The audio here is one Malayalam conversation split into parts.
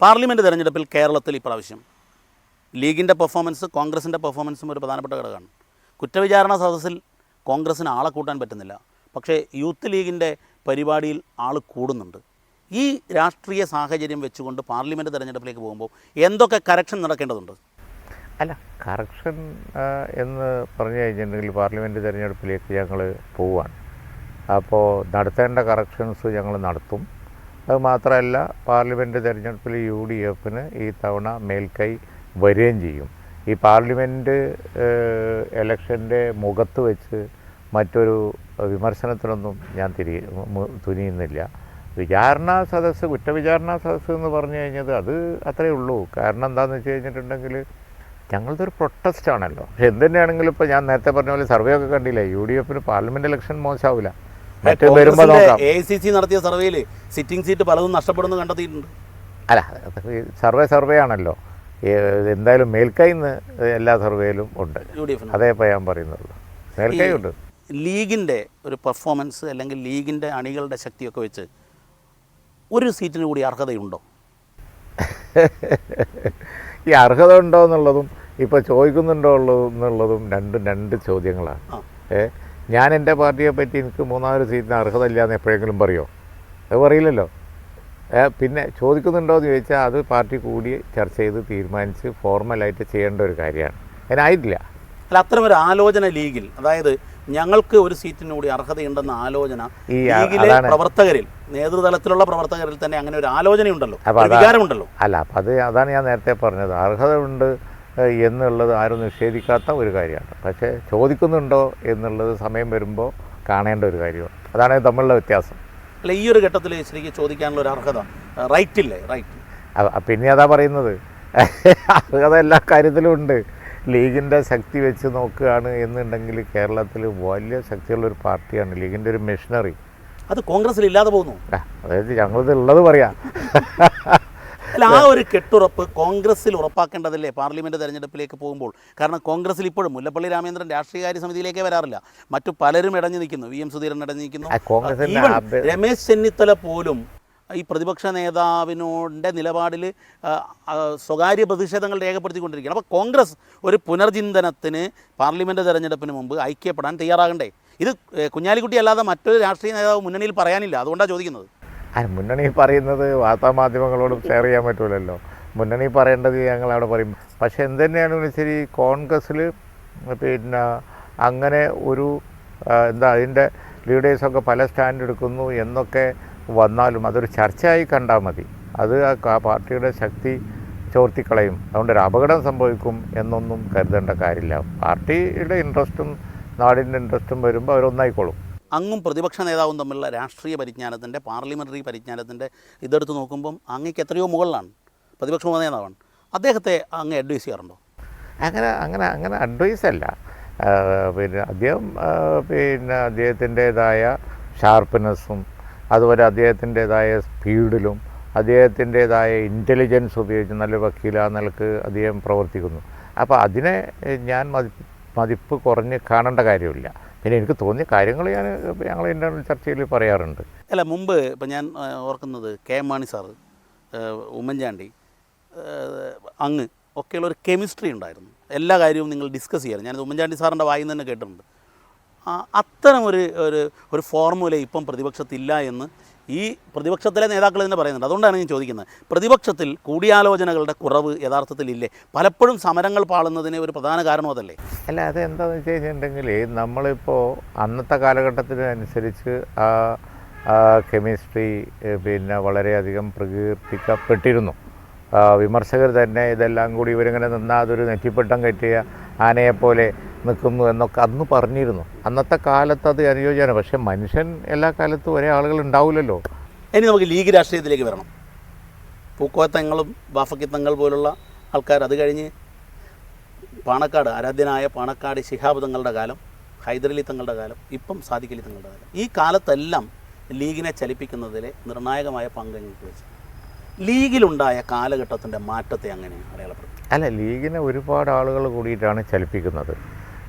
പാർലമെന്റ് തെരഞ്ഞെടുപ്പിൽ കേരളത്തിൽ ഇപ്രാവശ്യം ലീഗിന്റെ പെർഫോമൻസ് കോൺഗ്രസിന്റെ പെർഫോമൻസും ഒരു പ്രധാനപ്പെട്ട ഘടകമാണ്. കുറ്റവിചാരണ സദസ്സിൽ കോൺഗ്രസ്സിന് ആളെ കൂട്ടാൻ പറ്റുന്നില്ല. പക്ഷേ യൂത്ത് ലീഗിന്റെ പരിപാടിയിൽ ആൾ കൂടുന്നുണ്ട്. ഈ രാഷ്ട്രീയ സാഹചര്യം വെച്ചുകൊണ്ട് പാർലമെന്റ് തെരഞ്ഞെടുപ്പിലേക്ക് പോകുമ്പോൾ എന്തൊക്കെ കറക്ഷൻ നടക്കേണ്ടതുണ്ട്? അല്ല കറക്ഷൻ എന്ന് പറഞ്ഞു കഴിഞ്ഞിട്ടുണ്ടെങ്കിൽ പാർലമെന്റ് തിരഞ്ഞെടുപ്പിലേക്ക് ഞങ്ങൾ പോവുകയാണ് അപ്പോൾ നടത്തേണ്ട കറക്ഷൻസ് ഞങ്ങൾ നടത്തും. അത് മാത്രമല്ല പാർലമെന്റ് തിരഞ്ഞെടുപ്പിൽ യു ഡി എഫിന് ഈ തവണ മേൽക്കൈ വരികയും ചെയ്യും. ഈ പാർലമെന്റ് ഇലക്ഷന്റെ മുഖത്ത് വെച്ച് മറ്റൊരു വിമർശനത്തിനൊന്നും ഞാൻ തിരി തുനിയുന്നില്ല. വിചാരണ സദസ്സ് കുറ്റവിചാരണ സദസ്സ് എന്ന് പറഞ്ഞു കഴിഞ്ഞത് അത് അത്രയേ ഉള്ളൂ. കാരണം എന്താണെന്ന് വെച്ച് കഴിഞ്ഞിട്ടുണ്ടെങ്കിൽ ഞങ്ങളുടെ ഒരു പ്രൊട്ടസ്റ്റ് ആണല്ലോ പക്ഷെ എന്തുതന്നെയാണെങ്കിലും ഇപ്പോൾ ഞാൻ നേരത്തെ പറഞ്ഞ പോലെ സർവേ ഒക്കെ കണ്ടില്ലേ? യു ഡി എഫിന് പാർലമെന്റ് ഇലക്ഷൻ മോശമാവില്ല. എ സി സി നടത്തിയ സർവേയിൽ സിറ്റിംഗ് സീറ്റ് പലതും നഷ്ടപ്പെടുന്നു കണ്ടെത്തിയിട്ടുണ്ട്. അല്ല സർവേ സർവേ ആണല്ലോ. എന്തായാലും മേൽക്കൈ എല്ലാ സർവേയിലും ഉണ്ട്. അതേ ഞാൻ പറയുന്നുള്ളൂ മേൽക്കൈ ഉണ്ട്. ലീഗിന്റെ ഒരു പെർഫോമൻസ് അല്ലെങ്കിൽ ലീഗിന്റെ അണികളുടെ ശക്തിയൊക്കെ വെച്ച് ഒരു സീറ്റിന് കൂടി അർഹതയുണ്ടോ? ഈ അർഹത ഉണ്ടോ എന്നുള്ളതും ഇപ്പോൾ ചോദിക്കുന്നുണ്ടോ എന്നുള്ളതും രണ്ടും രണ്ട് ചോദ്യങ്ങളാണ്. ആ. ഞാൻ എന്റെ പാർട്ടിയെ പറ്റി എനിക്ക് മൂന്നാൽ സീറ്റിന് അർഹത ഇല്ല എന്ന് എപ്പോഴെങ്കിലും പറയുമോ അത് പറയില്ലല്ലോ. പിന്നെ ചോദിക്കുന്നുണ്ടോ എന്ന് ചോദിച്ചാൽ അത് പാർട്ടി കൂടി ചർച്ച ചെയ്ത് തീരുമാനിച്ച് ഫോർമലായിട്ട് ചെയ്യേണ്ട ഒരു കാര്യമാണ്. അതിനായിട്ടില്ല അല്ല അത്തരം ഒരു ആലോചന ലീഗിൽ അതായത് ഞങ്ങൾക്ക് ഒരു സീറ്റിന് കൂടി അർഹതയുണ്ടെന്ന ആലോചന ഈ ലീഗിലെ പ്രവർത്തകരിൽ നേതൃതലത്തിലുള്ള പ്രവർത്തകരിൽ തന്നെ അങ്ങനെ ഒരു ആലോചനയുണ്ടല്ലോ വികാരമുണ്ടല്ലോ. അല്ല അപ്പം അത് അതാണ് ഞാൻ നേരത്തെ പറഞ്ഞത്. അർഹത ഉണ്ട് എന്നുള്ളത് ആരും നിഷേധിക്കാത്ത ഒരു കാര്യമാണ്. പക്ഷേ ചോദിക്കുന്നുണ്ടോ എന്നുള്ളത് സമയം വരുമ്പോൾ കാണേണ്ട ഒരു കാര്യമാണ്. അതാണ് തമ്മിലുള്ള വ്യത്യാസം. അല്ല ഈ ഒരു ഘട്ടത്തിൽ ശരിക്കും ചോദിക്കാനുള്ള ഒരു അർഹത റൈറ്റ് ഇല്ലേ? റൈറ്റ് പിന്നെ അതാ പറയുന്നത്. അർഹത എല്ലാ കാര്യത്തിലും ഉണ്ട്. ലീഗിന്റെ ശക്തി വെച്ച് നോക്കുകയാണ് എന്നുണ്ടെങ്കിൽ കേരളത്തിൽ വലിയ ശക്തിയുള്ള ഒരു പാർട്ടിയാണ്. ലീഗിന്റെ ഒരു മെഷീനറി അത് കോൺഗ്രസിൽ ഇല്ലാതെ പോകുന്നു അതായത് ഞങ്ങളിത് ഉള്ളത് പറയാം. അല്ല ആ ഒരു കെട്ടുറപ്പ് കോൺഗ്രസിൽ ഉറപ്പാക്കേണ്ടതല്ലേ? പാർലമെന്റ് തെരഞ്ഞെടുപ്പിലേക്ക് പോകുമ്പോൾ. കാരണം കോൺഗ്രസിൽ ഇപ്പോഴും മുല്ലപ്പള്ളി രാമേന്ദ്രൻ രാഷ്ട്രീയകാര്യ സമിതിയിലേക്കേ വരാറില്ല. മറ്റു പലരും ഇടഞ്ഞു നിൽക്കുന്നു. വി എം സുധീരൻ ഇടഞ്ഞു നിൽക്കുന്നു. രമേശ് ചെന്നിത്തല പോലും ഈ പ്രതിപക്ഷ നേതാവിനോടെ നിലപാടിൽ സ്വകാര്യ പ്രതിഷേധങ്ങൾ രേഖപ്പെടുത്തിക്കൊണ്ടിരിക്കുകയാണ്. അപ്പോൾ കോൺഗ്രസ് ഒരു പുനർചിന്തനത്തിന് പാർലമെന്റ് തെരഞ്ഞെടുപ്പിന് മുമ്പ് ഐക്യപ്പെടാൻ തയ്യാറാകണ്ടേ? ഇത് കുഞ്ഞാലിക്കുട്ടി അല്ലാതെ മറ്റൊരു രാഷ്ട്രീയ നേതാവ് മുന്നണിയിൽ പറയാനില്ല. അതുകൊണ്ടാണ് ചോദിക്കുന്നത്. മുന്നണി പറയുന്നത് വാർത്താമാധ്യമങ്ങളോടും ഷെയർ ചെയ്യാൻ പറ്റൂലല്ലോ. മുന്നണി പറയേണ്ടത് ഞങ്ങൾ അവിടെ പറയും. പക്ഷെ എന്തുതന്നെയാണെങ്കിലും ശരി കോൺഗ്രസ്സിൽ പിന്നെ അങ്ങനെ ഒരു എന്താ അതിന്റെ ലീഡേഴ്സൊക്കെ പല സ്റ്റാൻഡ് എടുക്കുന്നു എന്നൊക്കെ വന്നാലും അതൊരു ചർച്ചയായി കണ്ടാൽ മതി. അത് ആ പാർട്ടിയുടെ ശക്തി ചോർത്തിക്കളയും. അതുകൊണ്ട് ഒരു അപകടം സംഭവിക്കും എന്നൊന്നും കരുതേണ്ട കാര്യമില്ല. പാർട്ടിയുടെ ഇൻട്രസ്റ്റും നാടിന്റെ ഇൻട്രസ്റ്റും വരുമ്പോൾ അവരൊന്നായിക്കോളും. അങ്ങും പ്രതിപക്ഷ നേതാവും തമ്മിലുള്ള രാഷ്ട്രീയ പരിജ്ഞാനത്തിന്റെ പാർലമെന്ററി പരിജ്ഞാനത്തിന്റെ ഇതെടുത്ത് നോക്കുമ്പം അങ്ങേക്ക് എത്രയോ മുകളിലാണ് പ്രതിപക്ഷ നേതാവാണ്. അദ്ദേഹത്തെ അങ്ങ് അഡ്വൈസ് ചെയ്യാറുണ്ടോ? അങ്ങനെ അങ്ങനെ അങ്ങനെ അഡ്വൈസ് അല്ല. പിന്നെ അദ്ദേഹം പിന്നെ അദ്ദേഹത്തിന്റേതായ ഷാർപ്പ്നെസ്സും അതുപോലെ അദ്ദേഹത്തിന്റേതായ സ്പീഡിലും അദ്ദേഹത്തിന്റേതായ ഇന്റലിജൻസ് ഉപയോഗിച്ച് നല്ല വക്കീല നിലയ്ക്ക് അദ്ദേഹം പ്രവർത്തിക്കുന്നു. അപ്പോൾ അതിനെ ഞാൻ മതി മതിപ്പ് കുറഞ്ഞ് കാണേണ്ട കാര്യമില്ല. പിന്നെ എനിക്ക് തോന്നിയ കാര്യങ്ങൾ ഞാൻ ഞങ്ങൾ ഇന്റർണൽ ചർച്ചയിൽ പറയാറുണ്ട്. അല്ല മുമ്പ് ഇപ്പം ഞാൻ ഓർക്കുന്നത് കെ മാണി സാറ് ഉമ്മൻചാണ്ടി അങ്ങ് ഒക്കെയുള്ള ഒരു കെമിസ്ട്രി ഉണ്ടായിരുന്നു. എല്ലാ കാര്യവും നിങ്ങൾ ഡിസ്കസ് ചെയ്യാറ് ഞാനത് ഉമ്മൻചാണ്ടി സാറിന്റെ വായിൽ നിന്ന് തന്നെ കേട്ടിട്ടുണ്ട്. അത്തരം ഒരു ഒരു ഒരു ഫോർമുല ഇപ്പം പ്രതിപക്ഷത്തില്ല എന്ന് ഈ പ്രതിപക്ഷത്തിലെ നേതാക്കൾ തന്നെ പറയുന്നുണ്ട്. അതുകൊണ്ടാണ് ഞാൻ ചോദിക്കുന്നത്. പ്രതിപക്ഷത്തിൽ കൂടിയാലോചനകളുടെ കുറവ് യഥാർത്ഥത്തിൽ ഇല്ലേ? പലപ്പോഴും സമരങ്ങൾ പാളുന്നതിന് ഒരു പ്രധാന കാരണം അതല്ലേ? അല്ല അത് എന്താണെന്ന് വെച്ച് കഴിഞ്ഞിട്ടുണ്ടെങ്കിൽ നമ്മളിപ്പോൾ അന്നത്തെ കാലഘട്ടത്തിനനുസരിച്ച് ആ കെമിസ്ട്രി പിന്നെ വളരെയധികം പ്രകീർത്തിക്കപ്പെട്ടിരുന്നു. വിമർശകർ തന്നെ ഇതെല്ലാം കൂടി ഇവരിങ്ങനെ നിന്നാൽ അതൊരു നെറ്റിപ്പട്ടം കെട്ടിയ ആനയെപ്പോലെ നിൽക്കുന്നു എന്നൊക്കെ അന്ന് പറഞ്ഞിരുന്നു. അന്നത്തെ കാലത്ത് അത് അനുയോജ്യമാണ്. പക്ഷേ മനുഷ്യൻ എല്ലാ കാലത്തും ഒരേ ആളുകൾ ഉണ്ടാവില്ലല്ലോ. ഇനി നമുക്ക് ലീഗ് രാഷ്ട്രീയത്തിലേക്ക് വരണം. പൂക്കോത്തങ്ങളും ബാഫക്കിത്തങ്ങൾ പോലുള്ള ആൾക്കാർ അത് കഴിഞ്ഞ് പാണക്കാട് ആരാധ്യനായ പാണക്കാട് ശിഹാബ് തങ്ങളുടെ കാലം ഹൈദരലി തങ്ങളുടെ കാലം ഇപ്പം സാദിഖലി തങ്ങളുടെ കാലം. ഈ കാലത്തെല്ലാം ലീഗിനെ ചലിപ്പിക്കുന്നതിൽ നിർണായകമായ പങ്ക് നിങ്ങൾക്ക് വെച്ചു? ലീഗിലുണ്ടായ കാലഘട്ടത്തിന്റെ മാറ്റത്തെ അങ്ങനെ അടയാളപ്പെടുത്തും അല്ല ലീഗിനെ ഒരുപാട് ആളുകൾ കൂടിയിട്ടാണ് ചലിപ്പിക്കുന്നത്.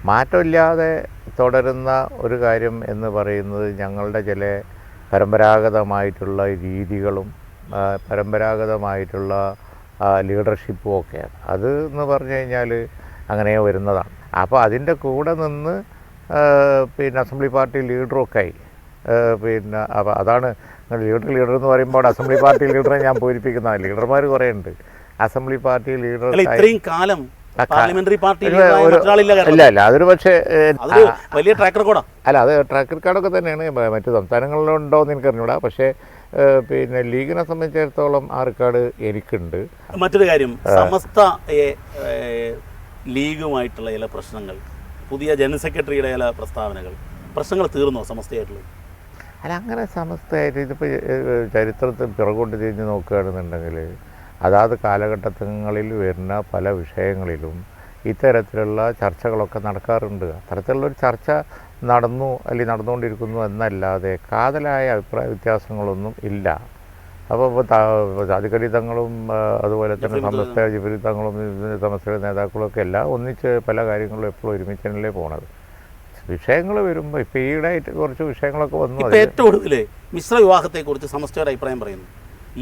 മാറ്റമില്ലാതെ തുടരുന്ന ഒരു കാര്യം എന്ന് പറയുന്നത് ഞങ്ങളുടെ ചില പരമ്പരാഗതമായിട്ടുള്ള രീതികളും പരമ്പരാഗതമായിട്ടുള്ള ലീഡർഷിപ്പും ഒക്കെയാണ്. അത് എന്ന് പറഞ്ഞു കഴിഞ്ഞാൽ അങ്ങനെ വരുന്നതാണ്. അപ്പോൾ അതിന്റെ കൂടെ നിന്ന് പിന്നെ അസംബ്ലി പാർട്ടി ലീഡറും ഒക്കെ ആയി പിന്നെ അപ്പോൾ അതാണ് ലീഡർ ലീഡർ എന്ന് പറയുമ്പോൾ അസംബ്ലി പാർട്ടി ലീഡറെ ഞാൻ പൂരിപ്പിക്കുന്ന ലീഡർമാർ കുറേ ഉണ്ട് അസംബ്ലി പാർട്ടി ലീഡർ ഇത്രയും കാലം പാർലമെന്ററി പാർട്ടി ഇല്ല അല്ല ഇല്ല അതൊരു പക്ഷേ വലിയ ട്രാക്ക് റെക്കോർഡാ അല്ല അത് ട്രാക്ക് റെക്കോർഡൊക്കെ തന്നെയാണ് മറ്റു സംസ്ഥാനങ്ങളിലുണ്ടോ എന്ന് എനിക്കറിഞ്ഞൂടാ പക്ഷേ പിന്നെ ലീഗിനെ സംബന്ധിച്ചിടത്തോളം ആ റെക്കോർഡ് എനിക്കുണ്ട്. മറ്റൊരു കാര്യം സമസ്ത ലീഗുമായിട്ടുള്ള ചില പ്രശ്നങ്ങൾ പുതിയ ജനറൽ സെക്രട്ടറിയുടെ ചില പ്രസ്താവനകൾ പ്രശ്നങ്ങൾ തീർന്നോ സമസ്തയായിട്ടുള്ളത്? അല്ല അങ്ങനെ സമസ്തയായിട്ട് ഇതിപ്പോൾ ചരിത്രത്തിൽ പിറകോട്ട് തിരിഞ്ഞ് നോക്കുകയാണെന്നുണ്ടെങ്കിൽ അതാത് കാലഘട്ടങ്ങളിൽ വരുന്ന പല വിഷയങ്ങളിലും ഇത്തരത്തിലുള്ള ചർച്ചകളൊക്കെ നടക്കാറുണ്ട്. അത്തരത്തിലുള്ളൊരു ചർച്ച നടന്നു അല്ലെങ്കിൽ നടന്നുകൊണ്ടിരിക്കുന്നു എന്നല്ലാതെ കാതലായ അഭിപ്രായ വ്യത്യാസങ്ങളൊന്നും ഇല്ല. അപ്പോൾ ജാതികടിതങ്ങളും അതുപോലെ തന്നെ സമസ്ത ജിഫരിതങ്ങളും സമസ്തയുടെ നേതാക്കളൊക്കെ എല്ലാം ഒന്നിച്ച് പല കാര്യങ്ങളും എപ്പോഴും ഒരുമിച്ച് തന്നെയല്ലേ പോണത്. വിഷയങ്ങൾ വരുമ്പോൾ ഇപ്പോൾ ഈയിടെയായിട്ട് കുറച്ച് വിഷയങ്ങളൊക്കെ വന്നു ഏറ്റവും കൂടുതൽ മിശ്ര വിവാഹത്തെക്കുറിച്ച് സമസ്തയുടെ അഭിപ്രായം പറയുന്നു.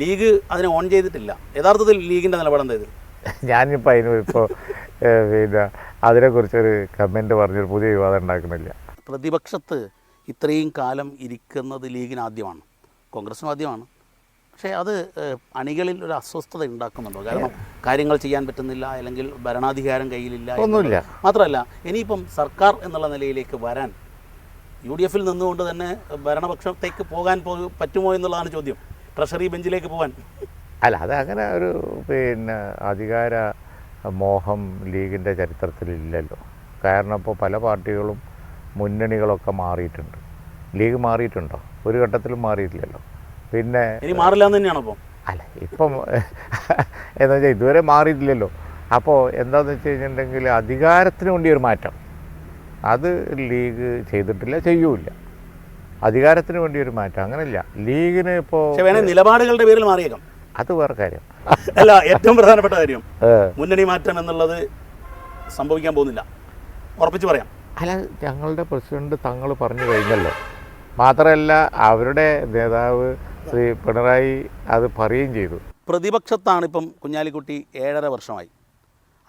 ലീഗ് അതിനെ ഓൺ ചെയ്തിട്ടില്ല. യഥാർത്ഥത്തിൽ ലീഗിന്റെ നിലപാട് എന്തായത് ഞാനിപ്പോൾ അതിന് ഇപ്പോൾ പിന്നെ അതിനെക്കുറിച്ചൊരു കമന്റ് പറഞ്ഞൊരു പുതിയ വിവാദം ഉണ്ടാക്കുന്നില്ല. പ്രതിപക്ഷത്ത് ഇത്രയും കാലം ഇരിക്കുന്നത് ലീഗിന് ആദ്യമാണ്. കോൺഗ്രസിനും ആദ്യമാണ്. പക്ഷേ അത് അണികളിൽ ഒരു അസ്വസ്ഥത ഉണ്ടാക്കുന്നുണ്ടോ? കാരണം കാര്യങ്ങൾ ചെയ്യാൻ പറ്റുന്നില്ല അല്ലെങ്കിൽ ഭരണാധികാരം കയ്യിലില്ല ഒന്നുമില്ല. മാത്രമല്ല ഇനിയിപ്പം സർക്കാർ എന്നുള്ള നിലയിലേക്ക് വരാൻ യു ഡി എഫിൽ നിന്നുകൊണ്ട് തന്നെ ഭരണപക്ഷത്തേക്ക് പോകാൻ പറ്റുമോ എന്നുള്ളതാണ് ചോദ്യം. ട്രഷറി ബെഞ്ചിലേക്ക് പോകാൻ അല്ല അത് അങ്ങനെ ഒരു പിന്നെ അധികാര മോഹം ലീഗിന്റെ ചരിത്രത്തിലില്ലല്ലോ. കാരണം ഇപ്പോൾ പല പാർട്ടികളും മുന്നണികളൊക്കെ മാറിയിട്ടുണ്ട്. ലീഗ് മാറിയിട്ടുണ്ടോ? ഒരു ഘട്ടത്തിലും മാറിയിട്ടില്ലല്ലോ. പിന്നെ ഇനി മാറില്ല തന്നെയാണോ അപ്പം അല്ല ഇപ്പം എന്താ വെച്ചാൽ ഇതുവരെ മാറിയിട്ടില്ലല്ലോ. അപ്പോൾ എന്താണെന്ന് വെച്ച് കഴിഞ്ഞിട്ടുണ്ടെങ്കിൽ അധികാരത്തിന് വേണ്ടി ഒരു മാറ്റം. അത് ലീഗ് ചെയ്തിട്ടില്ല ചെയ്യൂല അധികാരത്തിന് വേണ്ടി ഒരു മാറ്റം. അങ്ങനെയില്ല. ലീഗിന് ഇപ്പോൾ വേണേൽ നിലപാടുകളുടെ പേരിൽ മാറിയേക്കാം. അത് വേറെ കാര്യം. അല്ല ഏറ്റവും പ്രധാനപ്പെട്ട കാര്യം. മുന്നണി മാറ്റം എന്നുള്ളത് സംഭവിക്കാൻ പോകുന്നില്ല. ഉറപ്പിച്ച് പറയാം. അല്ല ഞങ്ങളുടെ പ്രസിഡന്റ് തങ്ങൾ പറഞ്ഞു കഴിഞ്ഞല്ലോ. മാത്രമല്ല അവരുടെ നേതാവ് ശ്രീ പിണറായി അത് പറയുകയും ചെയ്തു. പ്രതിപക്ഷത്താണ് ഇപ്പം കുഞ്ഞാലിക്കുട്ടി ഏഴര വർഷമായി.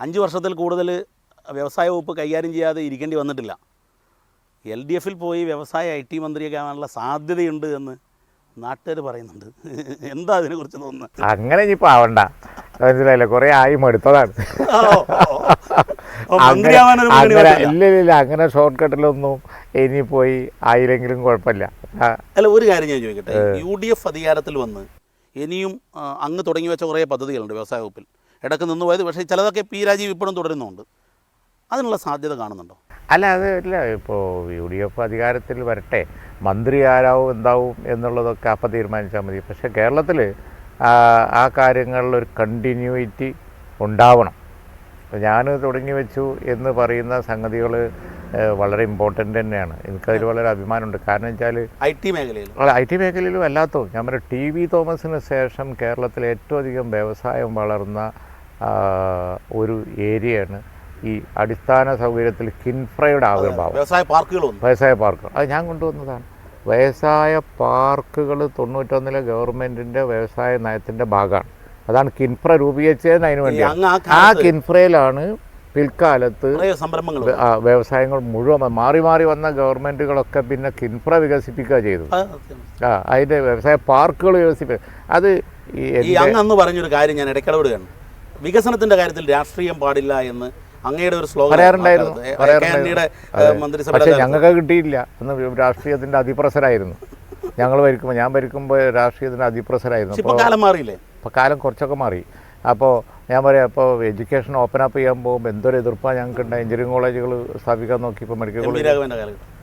അഞ്ച് വർഷത്തിൽ കൂടുതൽ വ്യവസായ വകുപ്പ് കൈകാര്യം ചെയ്യാതെ ഇരിക്കേണ്ടി വന്നിട്ടില്ല. എൽ ഡി എഫിൽ പോയി വ്യവസായ ഐ ടി മന്ത്രിയൊക്കെ ആവാനുള്ള സാധ്യതയുണ്ട് എന്ന് നാട്ടുകാർ പറയുന്നുണ്ട്. എന്താ അതിനെക്കുറിച്ച് തോന്നുന്നത്? അങ്ങനെ ഇനിയിപ്പോൾ ആവണ്ട. മനസ്സിലായില്ല? കുറേ ആയി മടുത്തതാണ്. അങ്ങനെ. ഇല്ല ഇല്ല അങ്ങനെ ഷോർട്ട് കട്ടിലൊന്നും ഇനി പോയി ആയില്ലെങ്കിലും കുഴപ്പമില്ല. അല്ല ഒരു കാര്യം ഞാൻ ചോദിക്കട്ടെ. യു ഡി എഫ് അധികാരത്തിൽ വന്ന് ഇനിയും അങ്ങ് തുടങ്ങി വെച്ച കുറേ പദ്ധതികളുണ്ട് വ്യവസായ വകുപ്പിൽ. ഇടയ്ക്ക് നിന്ന് പോയത് പക്ഷേ ചിലതൊക്കെ പി രാജീവ് ഇപ്പോഴും തുടരുന്നുണ്ട്. അതിനുള്ള സാധ്യത കാണുന്നുണ്ടോ? അല്ല അത് ഇല്ല. ഇപ്പോൾ യു ഡി എഫ് അധികാരത്തിൽ വരട്ടെ. മന്ത്രി ആരാവും എന്താവും എന്നുള്ളതൊക്കെ അപ്പം തീരുമാനിച്ചാൽ മതി. പക്ഷേ കേരളത്തിൽ ആ കാര്യങ്ങളിലൊരു കണ്ടിന്യൂയിറ്റി ഉണ്ടാവണം. ഞാൻ തുടങ്ങി വെച്ചു എന്ന് പറയുന്ന സംഗതികൾ വളരെ ഇമ്പോർട്ടന്റ് തന്നെയാണ്. എനിക്കതിൽ വളരെ അഭിമാനമുണ്ട്. കാരണം വെച്ചാൽ ഐ ടി മേഖലയിൽ. ഐ ടി മേഖലയിലും അല്ലാത്തതും ഞാൻ പറയാം ടി വി തോമസിന് ശേഷം കേരളത്തിൽ ഏറ്റവും അധികം വ്യവസായം വളർന്ന ഒരു ഏരിയയാണ് ഈ അടിസ്ഥാന സൗകര്യത്തിൽ കിൻഫ്രയുടെ ആവിർഭാവം വ്യവസായ പാർക്കുകൾ വ്യവസായ പാർക്കുകൾ. അത് ഞാൻ കൊണ്ടുവന്നതാണ്. വ്യവസായ പാർക്കുകൾ തൊണ്ണൂറ്റൊന്നിലെ ഗവൺമെന്റിന്റെ വ്യവസായ നയത്തിന്റെ ഭാഗമാണ്. അതാണ് കിൻഫ്ര രൂപീകരിച്ചതെന്ന് അതിന് വേണ്ടി ആ കിൻഫ്രയിലാണ് പിൽക്കാലത്ത് സംരംഭങ്ങൾ. വ്യവസായങ്ങൾ മുഴുവൻ മാറി മാറി വന്ന ഗവൺമെന്റുകളൊക്കെ പിന്നെ കിൻഫ്ര വികസിപ്പിക്കുക ചെയ്തു. ആ അതിന്റെ വ്യവസായ പാർക്കുകൾ വികസിപ്പിക്കുക. അത് ഈ അന്ന് പറഞ്ഞൊരു കാര്യം ഞാൻ ഇടയ്ക്കിടപെടുകയാണ് വികസനത്തിന്റെ കാര്യത്തിൽ രാഷ്ട്രീയം പാടില്ല എന്ന് അങ്ങയുടെ ഒരു സ്ലോഗൻ പക്ഷേ ഞങ്ങൾക്ക് കിട്ടിയില്ല. അന്ന് രാഷ്ട്രീയത്തിന്റെ അതിപ്രസരായിരുന്നു. ഞങ്ങൾ ഭരിക്കുമ്പോൾ ഞാൻ ഭരിക്കുമ്പോൾ രാഷ്ട്രീയത്തിന്റെ അതിപ്രസരായിരുന്നു. പക്ഷെ ഇപ്പൊ കാലം മാറിയില്ലേ? ഇപ്പോൾ കാലം കുറച്ചൊക്കെ മാറി. അപ്പോൾ ഞാൻ പറയാം അപ്പോൾ എഡ്യൂക്കേഷൻ ഓപ്പൺ അപ്പ് ചെയ്യാൻ പോകുമ്പോൾ എന്തൊരു എതിർപ്പാണ് ഞങ്ങൾക്ക് ഉണ്ട് എഞ്ചിനീയറിംഗ് കോളേജുകൾ സ്ഥാപിക്കാൻ നോക്കി ഇപ്പോൾ മെഡിക്കൽ കോളേജ്.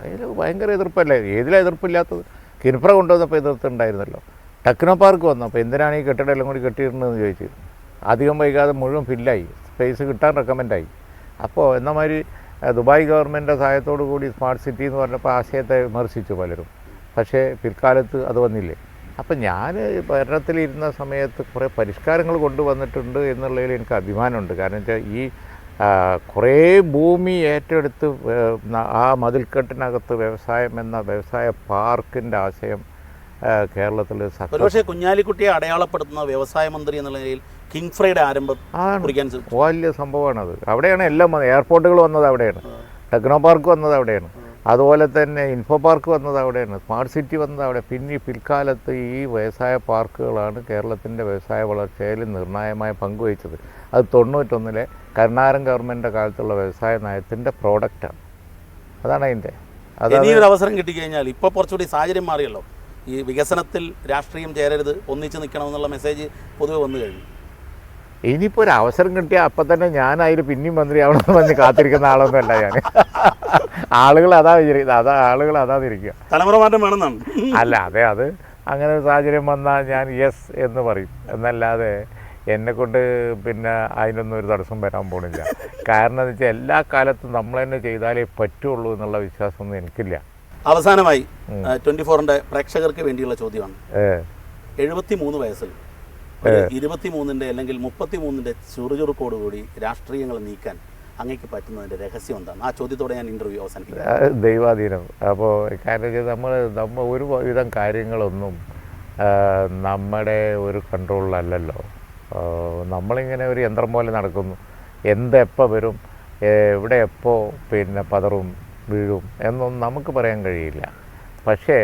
അതിൽ ഭയങ്കര എതിർപ്പല്ലേ? ഏതിലും എതിർപ്പില്ലാത്തത്? കിൻഫ്ര കൊണ്ടുവന്നപ്പോൾ എതിർത്തുണ്ടായിരുന്നല്ലോ ടെക്നോ പാർക്ക് വന്നപ്പോൾ എന്തിനാണ് ഈ കെട്ടിടം എല്ലാം കൂടി കെട്ടിയിരുന്നതെന്ന് ചോദിച്ചു. അധികം വൈകാതെ മുഴുവൻ ഫില്ലായി സ്പേസ് കിട്ടാൻ റെക്കമെൻഡായി അപ്പോൾ എന്നമാതിരി ദുബായ് ഗവൺമെന്റിന്റെ സഹായത്തോടു കൂടി സ്മാർട്ട് സിറ്റി എന്ന് പറഞ്ഞപ്പോൾ ആശയത്തെ വിമർശിച്ചു പലരും. പക്ഷേ പിൽക്കാലത്ത് അത് വന്നില്ലേ. അപ്പം ഞാൻ ഭരണത്തിലിരുന്ന സമയത്ത് കുറേ പരിഷ്കാരങ്ങൾ കൊണ്ടുവന്നിട്ടുണ്ട് എന്നുള്ളതിൽ എനിക്ക് അഭിമാനമുണ്ട്. കാരണം വെച്ചാൽ ഈ കുറേ ഭൂമി ഏറ്റെടുത്ത് ആ മതിൽക്കെട്ടിനകത്ത് വ്യവസായം എന്ന വ്യവസായ പാർക്കിന്റെ ആശയം കേരളത്തിൽ പക്ഷേ കുഞ്ഞാലിക്കുട്ടിയെ അടയാളപ്പെടുത്തുന്ന വ്യവസായ മന്ത്രി എന്നുള്ള നിലയിൽ കിങ് ഫ്രൈഡ് ആരംഭം. വലിയ സംഭവമാണത്. അവിടെയാണ് എല്ലാം എയർപോർട്ടുകൾ വന്നത് അവിടെയാണ്. ടെക്നോ പാർക്ക് വന്നത് അവിടെയാണ്. അതുപോലെ തന്നെ ഇൻഫോ പാർക്ക് വന്നത് അവിടെയാണ്. സ്മാർട്ട് സിറ്റി വന്നത് അവിടെ. പിന്നെ പിൽക്കാലത്ത് ഈ വ്യവസായ പാർക്കുകളാണ് കേരളത്തിന്റെ വ്യവസായ വളർച്ചയിൽ നിർണായകമായ പങ്കുവഹിച്ചത് അത് തൊണ്ണൂറ്റൊന്നിലെ കരുണാകരൻ ഗവൺമെന്റിന്റെ കാലത്തുള്ള വ്യവസായ നയത്തിന്റെ പ്രോഡക്റ്റാണ് അതാണ് അതിന്റെ അത് ഒരു അവസരം കിട്ടിക്കഴിഞ്ഞാൽ ഇപ്പോൾ കുറച്ചുകൂടി സാഹചര്യം മാറിയല്ലോ. ഈ വികസനത്തിൽ രാഷ്ട്രീയം ചേരരുത് ഒന്നിച്ച് നിൽക്കണമെന്നുള്ള മെസ്സേജ് പൊതുവെ വന്നു കഴിഞ്ഞു. ഇനിയിപ്പോൾ ഒരു അവസരം കിട്ടിയാൽ അപ്പം തന്നെ ഞാൻ പിന്നെയും മന്ത്രി മന്ത്രിയാവണമെന്ന് പറഞ്ഞ് കാത്തിരിക്കുന്ന ആളൊന്നുമല്ല ഞാൻ ആളുകൾ അതാ വിചാരിക്കുന്നത് അതാ ആളുകൾ അതാ തിരിക്കുക തലമുറ മാറ്റം വേണമെന്നാണ്. അല്ല അതെ അത് അങ്ങനെ ഒരു സാഹചര്യം വന്നാൽ ഞാൻ യെസ് എന്ന് പറയും. എന്നല്ലാതെ എന്നെ കൊണ്ട് പിന്നെ അതിനൊന്നും ഒരു തടസ്സം വരാൻ പോണില്ല. കാരണം എന്ന് വെച്ചാൽ എല്ലാ കാലത്തും നമ്മൾ തന്നെ ചെയ്താലേ പറ്റുള്ളൂ എന്നുള്ള വിശ്വാസമൊന്നും എനിക്കില്ല. അവസാനമായി ട്വന്റി ഫോറിന്റെ പ്രേക്ഷകർക്ക് വേണ്ടിയുള്ള ചോദ്യമാണ്. എഴുപത്തി മൂന്ന് വയസ്സിൽ ഒരു ഇരുപത്തി മൂന്നിന്റെ അല്ലെങ്കിൽ മുപ്പത്തി മൂന്നിന്റെ ചുറുചുറുക്കോടുകൂടി രാഷ്ട്രീയങ്ങൾ നീക്കാൻ അങ്ങേക്ക് പറ്റുന്നതിന്റെ രഹസ്യം എന്താണ്? ആ ചോദ്യത്തോടെ ഞാൻ ഇന്റർവ്യൂ അവസാനിപ്പിക്കാം. ദൈവാധീനം. അപ്പോൾ കാരണം നമ്മൾ നമ്മൾ ഒരു വിധം കാര്യങ്ങളൊന്നും നമ്മുടെ ഒരു കൺട്രോളിലല്ലല്ലോ. നമ്മളിങ്ങനെ ഒരു യന്ത്രം പോലെ നടക്കുന്നു. എന്തെപ്പോൾ വരും എവിടെ എപ്പോൾ പിന്നെ പതറും വീഴും എന്നൊന്നും നമുക്ക് പറയാൻ കഴിയില്ല. പക്ഷേ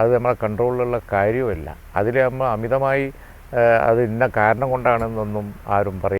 അത് നമ്മളെ കൺട്രോളിലുള്ള കാര്യവുമല്ല. അതിൽ നമ്മൾ അമിതമായി അത് ഇന്ന കാരണം കൊണ്ടാണെന്നൊന്നും ആരും പറയും